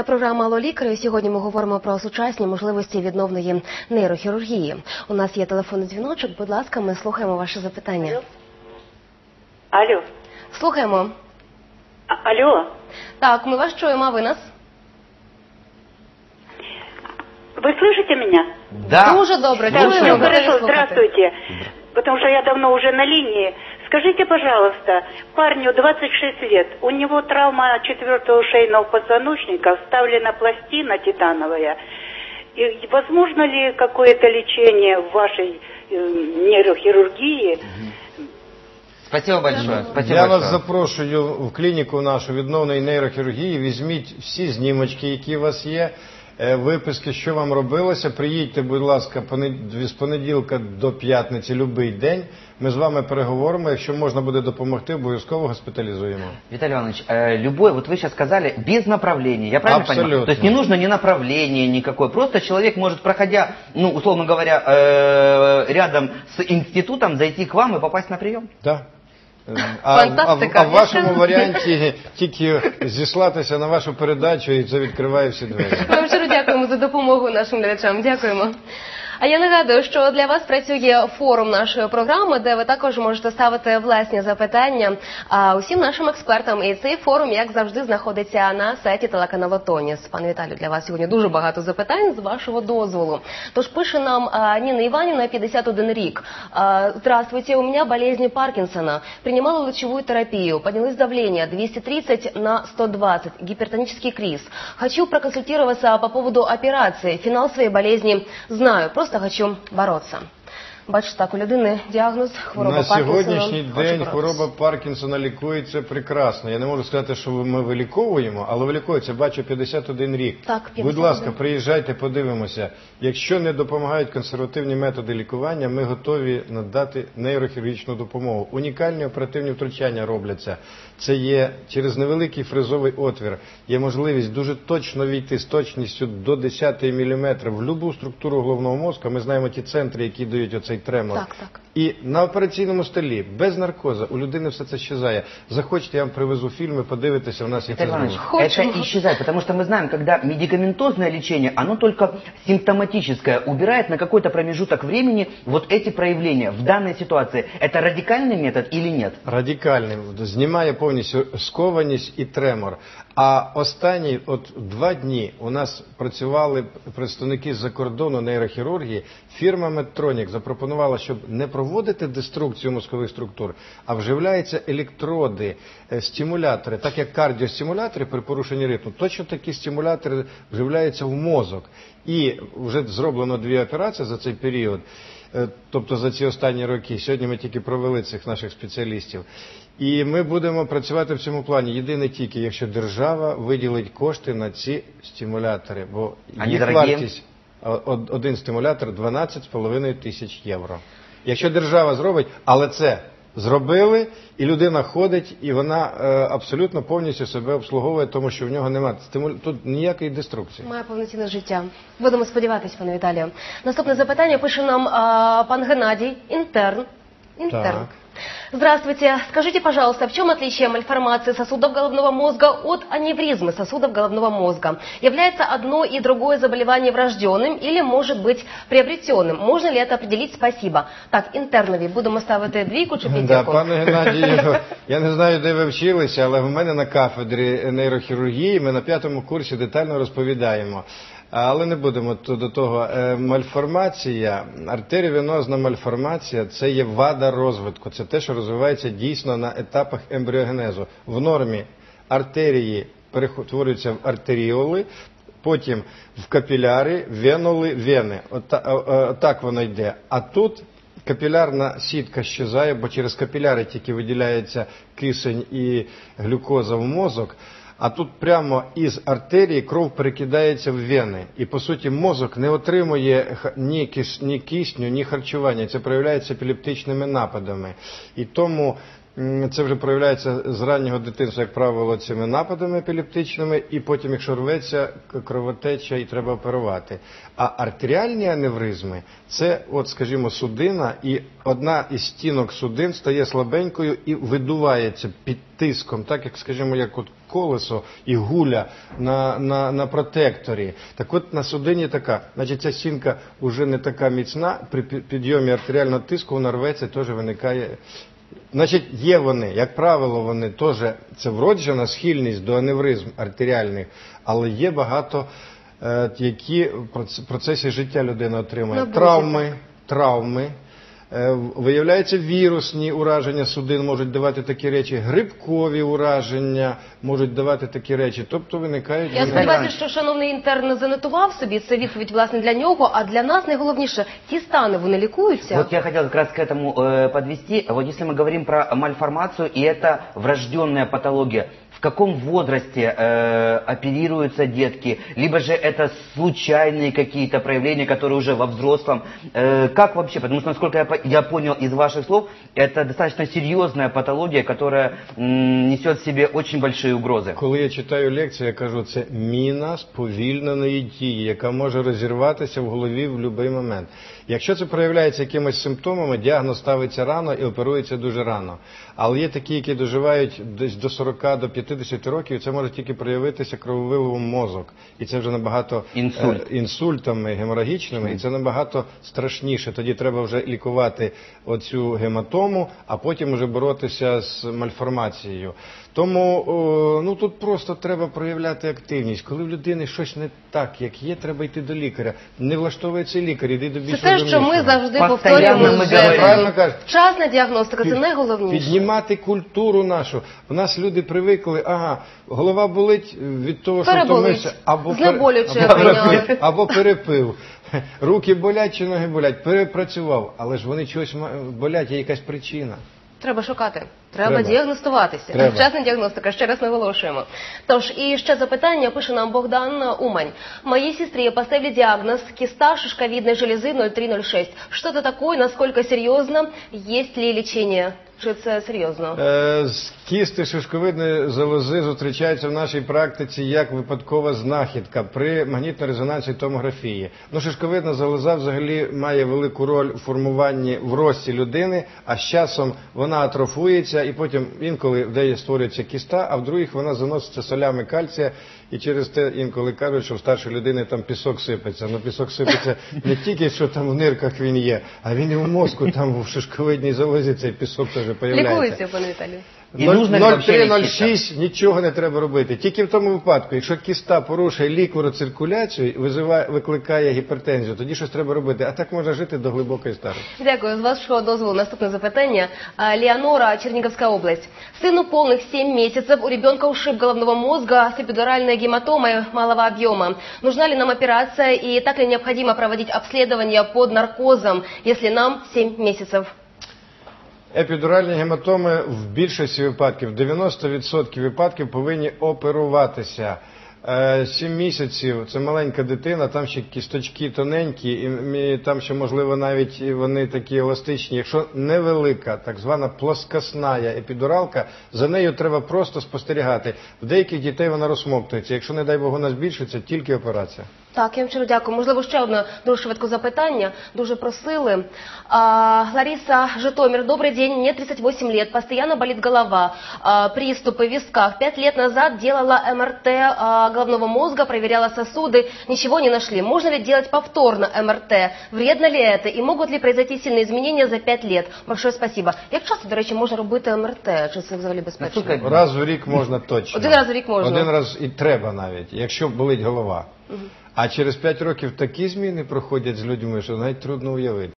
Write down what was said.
Це програма Алло лікарю. Сьогодні ми говоримо про сучасні можливості відновної нейрохірургії. У нас є телефонний дзвіночок. Будь ласка, ми слухаємо ваше запитання. Алло. Слухаємо. А- Алло. Так, ми вас чуємо, а ви нас? Вы слышите меня? Да. Дуже добре. Слушаем. Дякую. Готові слухати. здравствуйте. Потому что я давно уже на линии. Скажите, пожалуйста, парню 26 лет, у него травма четвертого шейного позвоночника, вставлена пластина титановая. И возможно ли какое-то лечение в вашей э, нейрохирургии? Спасибо большое. Спасибо Я вас большое. запрошую в клініку нашу відновної нейрохірургії. Візьміть всі знімочки, які у вас є, е, виписки, що вам робилося. Приїдьте, будь ласка, понед- з понеділка до п'ятниці, будь-який день. Ми з вами переговоримо. Якщо можна буде допомогти, обов'язково госпіталізуємо. Виталий Иванович, э, любой, вот вы сейчас сказали, без направления, я правильно Абсолютно. понимаю? То есть не нужно ни направления никакое, просто человек может, проходя, ну, условно говоря, э, рядом с институтом, зайти к вам и попасть на прием? Да. Е, А, а, в- а в вашому варіанті тільки зіслатися на вашу передачу і це відкриває всі двері. Ми вам щиро дякуємо за допомогу нашим глядачам. Дякуємо. А я нагадую, що для вас працює форум нашої програми, де ви також можете ставити власні запитання а, усім нашим експертам. І цей форум, як завжди, знаходиться на сайті телеканалу Тоніс. Пане Віталію, для вас сьогодні дуже багато запитань з вашого дозволу. Тож пише нам а, Ніна Іванівна, 51 рік. А, Здравствуйте, у меня болезнь Паркинсона. Принимала лучевую терапию. Поднялось давление 230 на 120. Гипертонический криз. Хочу проконсультироваться по поводу операции. Финал своей болезни знаю. Просто хочу бороться. Бачите, так, у людини діагноз хвороба На Паркінсона. сьогоднішній день хвороба Паркінсона лікується прекрасно. Я не можу сказати, що ми виліковуємо, але виліковується, бачу, 51 рік. Так, 51. Будь ласка, приїжджайте, подивимося. Якщо не допомагають консервативні методи лікування, ми готові надати нейрохірургічну допомогу. Унікальні оперативні втручання робляться. Це є через невеликий фрезовий отвір. Є можливість дуже точно війти з точністю до 10 мм в будь-яку структуру головного мозку. Ми знаємо ті центри, які дають оцей тремор. Так, так. І на операційному столі, без наркоза, у людини все це щезає. Захочете, я вам привезу фільми, подивитися, у нас є Виталий це Иванович, зробити. Хочем. это исчезает, потому что мы знаем, когда медикаментозное лечение, оно только симптоматическое, убирает на какой-то промежуток времени вот эти проявления. В данной ситуации это радикальный метод или нет? Радикальний, знімає повністю скованість і тремор. А останні от два дні у нас працювали представники з-за кордону нейрохірургії. Фірма Medtronic запропонувала, щоб не проводити деструкцію мозкових структур, а вживляються електроди, е, стимулятори, так як кардіостимулятори при порушенні ритму. Точно такі стимулятори вживляються в мозок. І вже зроблено дві операції за цей період. Е, тобто за ці останні роки. Сьогодні ми тільки провели цих наших спеціалістів. І ми будемо працювати в цьому плані. Єдине тільки, якщо держава виділить кошти на ці стимулятори, бо їх дорогі? вартість один стимулятор 12,5 тисяч євро. Якщо держава зробить, але це зробили, і людина ходить, і вона е, абсолютно повністю себе обслуговує, тому що в нього немає стимулю... тут ніякої деструкції. Має повноцінне життя. Будемо сподіватися, пане Віталію. Наступне запитання пише нам е, пан Геннадій, інтерн. Інтерн. Так. Здравствуйте. Скажите, пожалуйста, в чем отличие мальформации сосудов головного мозга от аневризмы сосудов головного мозга? Является одно и другое заболевание врожденным или может быть приобретенным? Можно ли это определить? Спасибо. Так, інтернові будемо ставити двійку чи Да, п'ятірку? пане Геннадію, я не знаю, де ви вчилися, але в мене на кафедрі нейрохірургії ми на п'ятому курсі детально розповідаємо. Але не будемо то- до того. Е, Мальформація, артеріовенозна мальформація це є вада розвитку. Це те, що розвивається дійсно на етапах ембріогенезу. В нормі артерії перетворюються в артеріоли, потім в капіляри, веноли, вени. От, воно йде. А тут капілярна сітка щезає, бо через капіляри тільки виділяється кисень і глюкоза в мозок. А тут прямо із артерії кров перекидається в вени. І по суті мозок не отримує ні, кис, ні кисню, ні харчування. Це проявляється епілептичними нападами. І тому це вже проявляється з раннього дитинства, як правило, цими нападами епілептичними, і потім, якщо рветься, кровотеча і треба оперувати. А артеріальні аневризми це, от, скажімо, судина, і одна із стінок судин стає слабенькою і видувається під тиском, так як, скажімо, як от колесо і гуля на, на, на протекторі. Так от на судині така, значить ця стінка вже не така міцна, при підйомі артеріального тиску вона рветься, теж виникає. Значить, є вони, як правило, вони теж це вроджена схильність до аневризм артеріальних, але є багато, е, які в проц- процесі життя людина отримує. Травми, травми. Е, Виявляється, вірусні ураження судин можуть давати такі речі, грибкові ураження можуть давати такі речі. Тобто виникають Я вони- сподіваюся, що шановний інтерн занотував собі це відповідь власне для нього. А для нас найголовніше ті стани вони лікуються. Вот я хотел как раз к этому э, подвести. Вот если мы говорим про мальформацию, и это врожденная патология, в каком возрасте э, оперируются детки, либо же это случайные какие-то проявления, которые уже во взрослом. Э, как вообще? Потому что, насколько я, по- я понял из ваших слов, это достаточно серьезная патология, которая м, несет в себе очень большие угрозы. Коли я читаю лекцію, я кажу, це міна сповільненої дії, яка може розірватися в голові в будь-який момент. Якщо це проявляється якимись симптомами, діагноз ставиться рано і оперується дуже рано. Але є такі, які доживають десь до 40 до 50 років, це може тільки проявитися крововиливом мозок. І це вже набагато Інсульт. е, інсультами геморагічними, і це набагато страшніше. Тоді треба вже лікувати оцю гематому, а потім вже боротися з мальформацією. Тому о, ну тут просто треба проявляти активність. Коли в людини щось не так, як є, треба йти до лікаря. Не влаштовується лікар, іди до Це більш те, що ми завжди Постоянно повторюємо ми вже. говоримо. Правильно кажеш. Вчасна діагностика це Під- найголовніше. Піднімати культуру нашу. У нас люди привикли, ага, голова болить від того, що втомився, або, Знеболююче або, прийняли. або перепив. Руки болять чи ноги болять, перепрацював, але ж вони чогось болять, є якась причина. Треба шукати. Треба, Треба. діагностуватися. Треба. Вчасна діагностика, ще раз наголошуємо. Тож, і ще запитання пише нам Богдан Умань. Моей сестре поставили диагноз киста шишковидной железы 0306. Что это такое, насколько серьезно, есть ли лечение? Чи це серйозно? Е, кісти шишковидної залози зустрічаються в нашій практиці як випадкова знахідка при магнітно-резонансній томографії. Ну, шишковидна залоза взагалі має велику роль у формуванні в рості людини, а з часом вона атрофується, і потім інколи в неї створюється кіста, а в других вона заноситься солями кальція, і через те інколи кажуть, що в старшої людини там пісок сипеться. Ну пісок сипеться не тільки що там в нирках він є, а він і в мозку, там в шишковидній залозі цей пісок теж появляється. Лікується, пане Віталію. І нужно ли вообще 0306 нічого не треба робити. Тільки в тому випадку, якщо кіста порушує ліквороциркуляцію, визиває, викликає гіпертензію, тоді щось треба робити. А так можна жити до глибокої старості. Дякую. З вашого дозволу наступне запитання. А, Леонора, Черниговская область. Сыну полных 7 месяцев, у ребенка ушиб головного мозга с эпидуральной гематомой малого объема. Нужна ли нам операция и так ли необходимо проводить обследование под наркозом, если нам 7 месяцев? Епідуральні гематоми в більшості випадків, 90% випадків повинні оперуватися. Е, Сім місяців це маленька дитина, там ще кісточки тоненькі, і там ще можливо навіть вони такі еластичні. Якщо невелика, так звана плоскосна епідуралка, за нею треба просто спостерігати. В деяких дітей вона розсмоктується. Якщо не дай Бог вона збільшиться, тільки операція. Так, я вам щиро дякую. Можливо, ще одне дуже швидке запитання. Дуже просили. А, Лариса Житомир, добрый день. Мне 38 лет, постоянно болит голова, а, приступы в висках. Пять лет назад делала МРТ а, головного мозга, проверяла сосуды, ничего не нашли. Можно ли делать повторно МРТ? Вредно ли это? И могут ли произойти сильные изменения за 5 лет? Большое спасибо. Як часто, до речі, можна робити МРТ? Чи це взагалі безпечно? Наскільки- Раз в рік можна точно. Один раз в рік можна. Один раз і треба навіть, якщо болить голова. А через 5 років такі зміни проходять з людьми, що навіть трудно уявити.